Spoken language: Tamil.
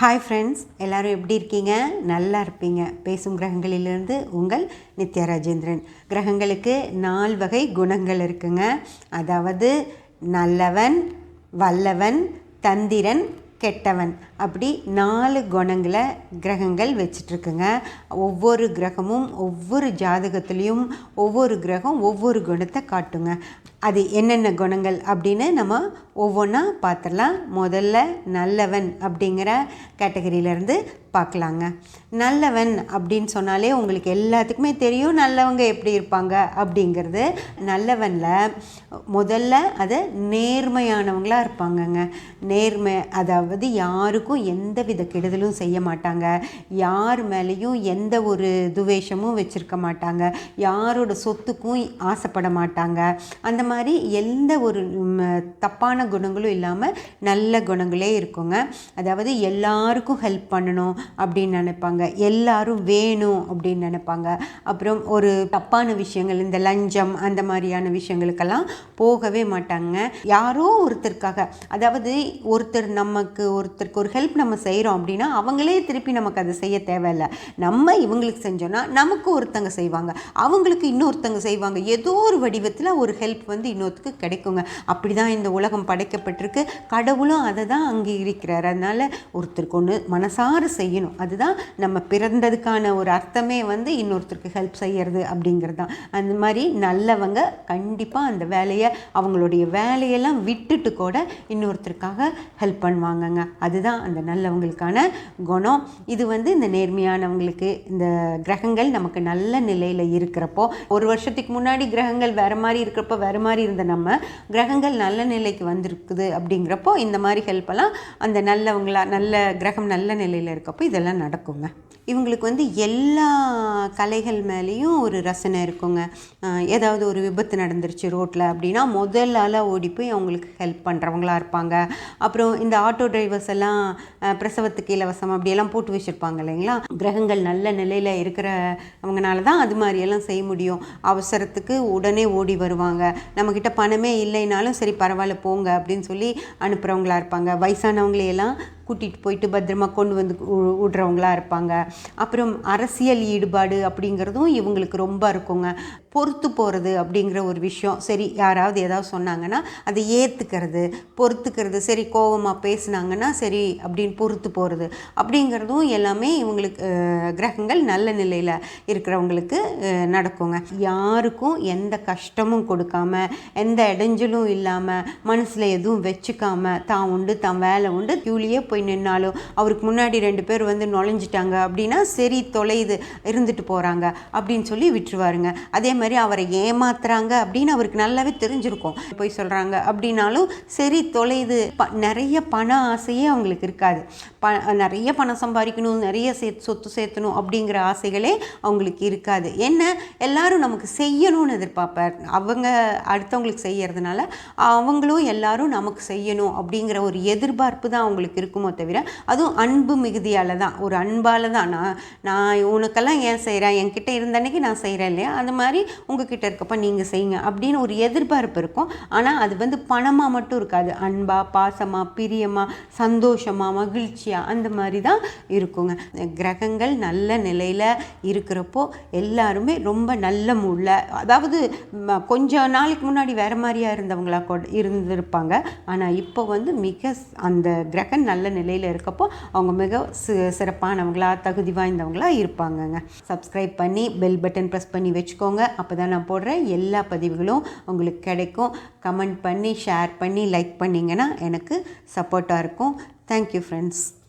ஹாய் ஃப்ரெண்ட்ஸ் எல்லோரும் எப்படி இருக்கீங்க? நல்லா இருப்பீங்க. பேசும் கிரகங்களிலிருந்து உங்கள் நித்யா ராஜேந்திரன். கிரகங்களுக்கு நால் வகை குணங்கள் இருக்குங்க. அதாவது நல்லவன் வல்லவன் தந்திரன் கெட்டவன். அப்படி நாலு குணங்களை கிரகங்கள் வச்சிட்ருக்குங்க. ஒவ்வொரு கிரகமும் ஒவ்வொரு ஜாதகத்துலேயும் ஒவ்வொரு கிரகம் ஒவ்வொரு குணத்தை காட்டுங்க. அது என்னென்ன குணங்கள் அப்படின்னு நம்ம ஒவ்வொன்றா பார்த்துடலாம் முதல்ல நல்லவன் அப்படிங்கிற கேட்டகரியிலேருந்து பார்க்கலாங்க நல்லவன் அப்படின்னு சொன்னாலே உங்களுக்கு எல்லாத்துக்குமே தெரியும் நல்லவங்க எப்படி இருப்பாங்க அப்படிங்கிறது. நல்லவனில் முதல்ல அது நேர்மையானவங்களாக இருப்பாங்கங்க. நேர்மை அதாவது யாருக்கும் எந்த வித கெடுதலும் செய்ய மாட்டாங்க. யார் மேலேயும் எந்த ஒரு துவேஷமும் வச்சுருக்க மாட்டாங்க. யாரோட சொத்துக்கும் ஆசைப்பட மாட்டாங்க. அந்த மாதிரி எந்த ஒரு தப்பான குணங்களும் இல்லாமல் நல்ல குணங்களே இருக்குங்க. அதாவது எல்லாருக்கும் ஹெல்ப் பண்ணணும் அப்படின்னு நினைப்பாங்க. எல்லாரும் வேணும் அப்படின்னு நினைப்பாங்க. அப்புறம் ஒரு தப்பான விஷயங்கள் இந்த லஞ்சம் அந்த மாதிரியான விஷயங்களுக்கெல்லாம் போகவே மாட்டாங்க. யாரோ ஒருத்தருக்காக அதாவது ஒருத்தர் நமக்கு ஒருத்தருக்கு ஒரு ஹெல்ப் நம்ம செய்கிறோம் அப்படின்னா அவங்களே திருப்பி நமக்கு அதை செய்ய தேவையில்லை. நம்ம இவங்களுக்கு செஞ்சோன்னா நமக்கு ஒருத்தங்க செய்வாங்க. அவங்களுக்கு இன்னொருத்தங்க செய்வாங்க. ஏதோ ஒரு வடிவத்தில் ஒரு ஹெல்ப் வந்து இன்னொருத்துக்கு கிடைக்குங்க. அப்படி தான் இந்த உலகம் படைக்கப்பட்டிருக்கு. கடவுளும் அதை தான் அங்கீகரிக்கிறார் அதனால் ஒருத்தருக்கு ஒன்று மனசார செய்யணும். அதுதான் நம்ம பிறந்ததுக்கான ஒரு அர்த்தமே வந்து இன்னொருத்தருக்கு ஹெல்ப் செய்யறது அப்படிங்கிறது தான் அந்த மாதிரி நல்லவங்க கண்டிப்பாக அந்த வேலையை அவங்களுடைய வேலையெல்லாம் விட்டுட்டு கூட இன்னொருத்தருக்காக ஹெல்ப் பண்ணுவாங்கங்க. அதுதான் அந்த நல்லவங்களுக்கான குணம். இது வந்து இந்த நேர்மையானவங்களுக்கு இந்த கிரகங்கள் நமக்கு நல்ல நிலையில் இருக்கிறப்போ ஒரு வருஷத்துக்கு முன்னாடி கிரகங்கள் வேறு மாதிரி இருக்கிறப்போ வேறு மாதிரி மாதிரி இருந்த நம்ம கிரகங்கள் நல்ல நிலைக்கு வந்திருக்குது அப்படிங்கிறப்போ இந்த மாதிரி ஹெல்ப்பெல்லாம் அந்த நல்லவங்களா நல்ல கிரகம் நல்ல நிலையில் இருக்கப்போ இதெல்லாம் நடக்குங்க. இவங்களுக்கு வந்து எல்லா கலைகள் மேலேயும் ஒரு ரசனை இருக்குங்க. ஏதாவது ஒரு விபத்து நடந்துருச்சு ரோட்டில் அப்படின்னா முதல் ஆளாக ஓடி போய் அவங்களுக்கு ஹெல்ப் பண்ணுறவங்களா இருப்பாங்க. அப்புறம் இந்த ஆட்டோ டிரைவர்ஸ் எல்லாம் பிரசவத்துக்கு இலவசம் அப்படியெல்லாம் போட்டு வச்சுருப்பாங்க இல்லைங்களா? கிரகங்கள் நல்ல நிலையில் இருக்கிறவங்கனால தான் அது மாதிரியெல்லாம் செய்ய முடியும். அவசரத்துக்கு உடனே ஓடி வருவாங்க. நம்மக்கிட்ட பணமே இல்லைனாலும் சரி பரவாயில்ல போங்க அப்படின்னு சொல்லி அனுப்புகிறவங்களா இருப்பாங்க. வயசானவங்களையெல்லாம் கூட்டிகிட்டு போயிட்டு பத்திரமா கொண்டு வந்து விடுறவங்களா இருப்பாங்க. அப்புறம் அரசியல் ஈடுபாடு அப்படிங்கிறதும் இவங்களுக்கு ரொம்ப இருக்குங்க. பொறுத்து போகிறது அப்படிங்கிற ஒரு விஷயம். சரி யாராவது ஏதாவது சொன்னாங்கன்னா அதை ஏற்றுக்கிறது பொறுத்துக்கிறது சரி கோவமாக பேசுனாங்கன்னா சரி அப்படின்னு பொறுத்து போகிறது அப்படிங்கிறதும் எல்லாமே இவங்களுக்கு கிரகங்கள் நல்ல நிலையில் இருக்கிறவங்களுக்கு நடக்குங்க. யாருக்கும் எந்த கஷ்டமும் கொடுக்காம எந்த இடைஞ்சலும் இல்லாமல் மனசில் எதுவும் வச்சுக்காம தான் உண்டு தான் வேலை உண்டு கியூலியே போய் நின்னாலும் அவருக்கு முன்னாடி ரெண்டு பேர் வந்து நுழைஞ்சிட்டாங்க அப்படின்னா சரி தொலைது இருந்துட்டு போகிறாங்க அப்படின்னு சொல்லி விட்டுருவாருங்க. அதே மாதிரி அவரை ஏமாத்துறாங்க அப்படின்னு அவருக்கு நல்லாவே தெரிஞ்சிருக்கும். போய் சொல்கிறாங்க அப்படின்னாலும் சரி தொலைது. ப நிறைய பண ஆசையே அவங்களுக்கு இருக்காது. ப நிறைய பணம் சம்பாதிக்கணும் நிறைய சேர்த்து சொத்து சேர்த்தணும் அப்படிங்கிற ஆசைகளே அவங்களுக்கு இருக்காது. என்ன? எல்லாரும் நமக்கு செய்யணும்னு எதிர்பார்ப்பார். அவங்க அடுத்தவங்களுக்கு செய்யறதுனால அவங்களும் எல்லாரும் நமக்கு செய்யணும் அப்படிங்கிற ஒரு எதிர்பார்ப்பு தான் அவங்களுக்கு இருக்குமோ தவிர அதுவும் அன்பு மிகுதியால் தான். ஒரு அன்பால் தான். நான் நான் உனக்கெல்லாம் ஏன் செய்கிறேன் என்கிட்ட இருந்த அன்னைக்கு நான் செய்கிறேன் இல்லையா? அந்த மாதிரி உங்ககிட்ட இருக்கப்ப நீங்கள் செய்யுங்க அப்படின்னு ஒரு எதிர்பார்ப்பு இருக்கும். ஆனால் அது வந்து பணமாக மட்டும் இருக்காது. அன்பா பாசமாக பிரியமாக சந்தோஷமாக மகிழ்ச்சியாக அந்த மாதிரி தான் இருக்குங்க. கிரகங்கள் நல்ல நிலையில் இருக்கிறப்போ எல்லாருமே ரொம்ப நல்ல முள்ள அதாவது கொஞ்ச நாளைக்கு முன்னாடி வேறு மாதிரியா இருந்தவங்களா கூட இருந்திருப்பாங்க. ஆனால் இப்போ வந்து மிக அந்த கிரகம் நல்ல நிலையில் இருக்கப்போ அவங்க மிக சிறப்பானவங்களா தகுதி வாய்ந்தவங்களா இருப்பாங்கங்க. சப்ஸ்கிரைப் பண்ணி பெல் பட்டன் ப்ரெஸ் பண்ணி வச்சுக்கோங்க. அப்போ தான் நான் போடுற எல்லா பதிவுகளும் உங்களுக்கு கிடைக்கும். கமெண்ட் பண்ணி ஷேர் பண்ணி லைக் பண்ணிங்கன்னா எனக்கு சப்போர்ட்டாக இருக்கும். Thank you friends